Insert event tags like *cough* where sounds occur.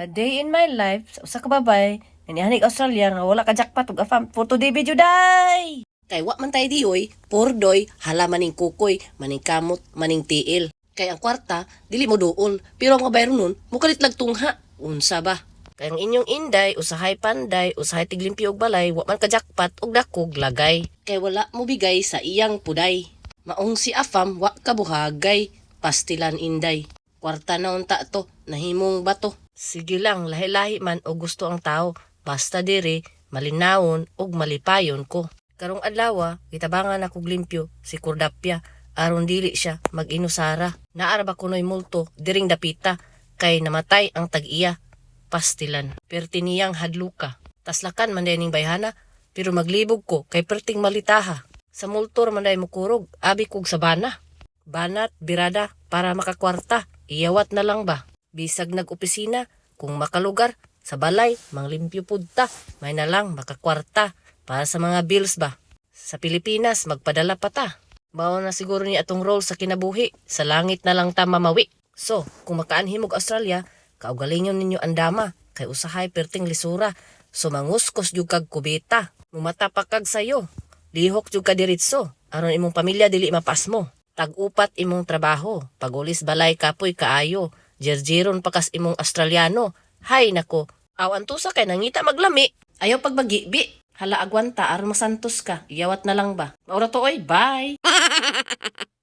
A day in my life sa usa ka babay nanihanig Australia nga wala ka jackpot ug afam for today video day. Kay wa man tayo diyoy, pordoy, hala maning kukoy, maning kamot, maning tiil. Kay ang kwarta, dili mo duol. Pero ang kabayro nun, mukalit lag tungha. Unsa ba? Kay ang inyong inday usahay panday usahay tiglimpyo og balay wa man ka jackpot ug dakog lagay. Kay wala mo bigay sa iyang puday. Maong si Afam, wa kabuhagay. Pastilan inday. Kwarta na unta to, nahimong bato. Sige lang lahi-lahi man o gusto ang tao basta diri malinawon ug malipayon ko. Karong adlaw gitabangan ako limpyo si Kurdapya aron dili siya mag-inusara. Naara ba kunoy multo diring dapita kay namatay ang tag-iya pastilan. Perti niyang hadluka. Taslakan man ning bayhana pero maglibog ko kay perting malitaha. Sa multor man mukurog abi kog sa bana. Banat, birada, para makakwarta. Iyawat na lang ba? Bisag nag-opisina, kung makalugar, sa balay, manglimpyo pudta, may na lang makakwarta para sa mga bills ba. Sa Pilipinas, magpadala pa ta. Mao na siguro ni atong role sa kinabuhi, sa langit na lang ta mamawi. So, kung makaanhim og Australia, kaugalingon ninyo ang dama, kay usahay perting lisura, so manguskos jud kag kubita. Mumata pa kag sayo, lihok jud ka diritso, aron imong pamilya dili mapas mo. Tag-upat imong trabaho, pagulis balay kapoy kaayo, jerjeron pakas imong Australiano. Hay nako, awan tusa kay nangita maglami. Ayaw pagbagi, bi. Hala agwanta aron masantos ka. Iyawat na lang ba? Maura to oy, bye. *laughs*